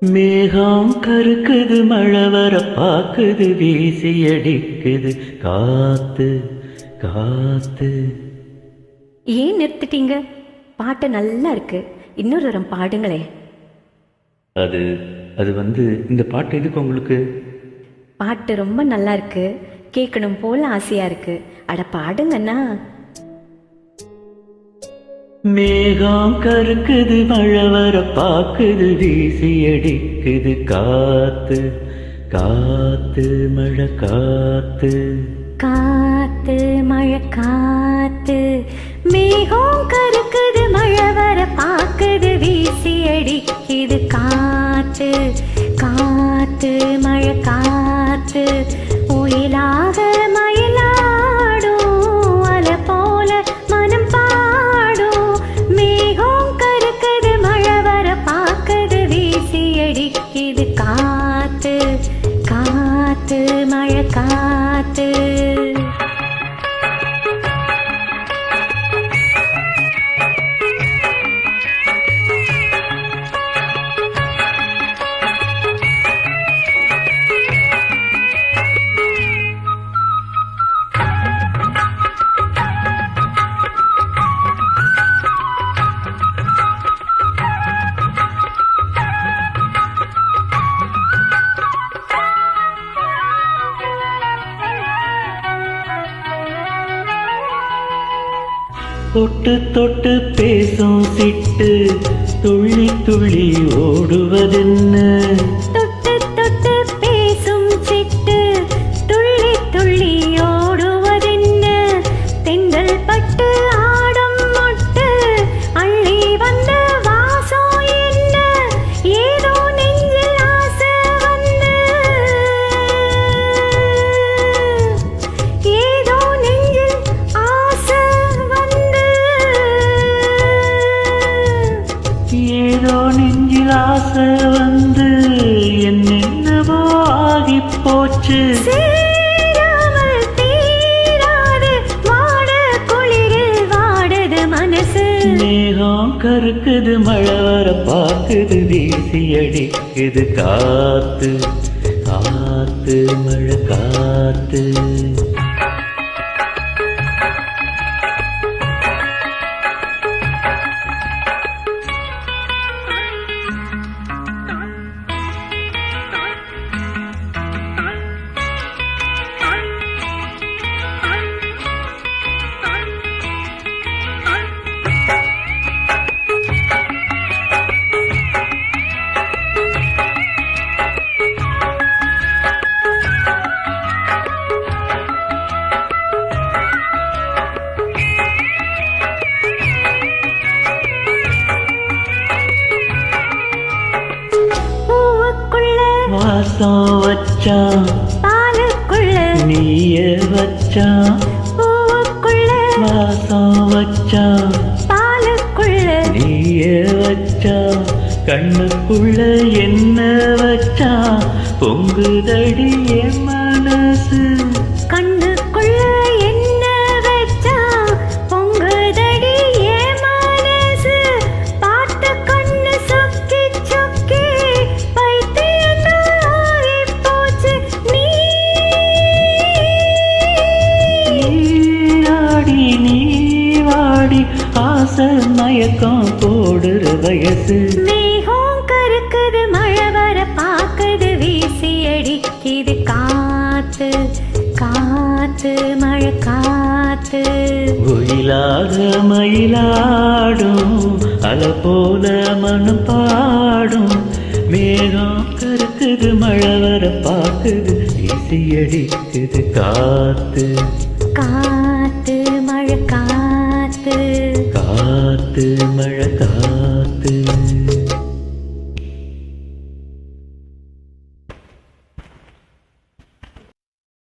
மேகம் கருக்குது மழை வர பாக்குது வீசி அடிக்குது காத்து காத்து. ஏன் நிறுத்திட்டீங்க? பாட்டு நல்லா இருக்கு. இன்னொரு தரம் பாடுங்களே. அது அது வந்து இந்த பாட்டு எதுக்கு உங்களுக்கு? பாட்டு ரொம்ப நல்லா இருக்கு. கேட்கணும் போல ஆசையா இருக்கு. அட பாடுங்கண்ணா மேகம் கருக்குது மழை வர பாக்குது வீசி அடிக்குது காத்து காத்து மழை காத்து. காத்து மழை காத்து. மேகம் கருக்குது மழை வர பாக்குது வீசி அடிக்குது காத்து. காத்து மழை காத்து. ஒயிலாக தொட்டு தொட்டு பேசும் சிட்டு துள்ளி துள்ளி ஓடுவதென்ன? வந்து என்னென்னவோ ஆகி போச்சு. மேகம் கருக்குது மழை வர பாக்குது வீசி அடிக்குது காத்து காத்து மழை காத்து. வாசம் வச்சான் பாலுக்குள்ள நீய வச்சான் பூவுக்குள்ள வாசம் வச்சான் பாலுக்குள்ள நீய வச்சா கண்ணுக்குள்ள என்ன வச்சா பொங்குதடி என் வாடி ஆசை மயக்கம் போடுற வயசு. மேகம் கருக்குது மழை வர பாக்குது வீசி அடிக்குது காத்து காத்து மழை காத்து. ஒயிலாக மயிலாடும் அலை போல மனம் பாடும். மேகம் கருக்குது மழை வர பாக்குது வீசி அடிக்குது காத்து. காத்து. காத்து மழை காத்து.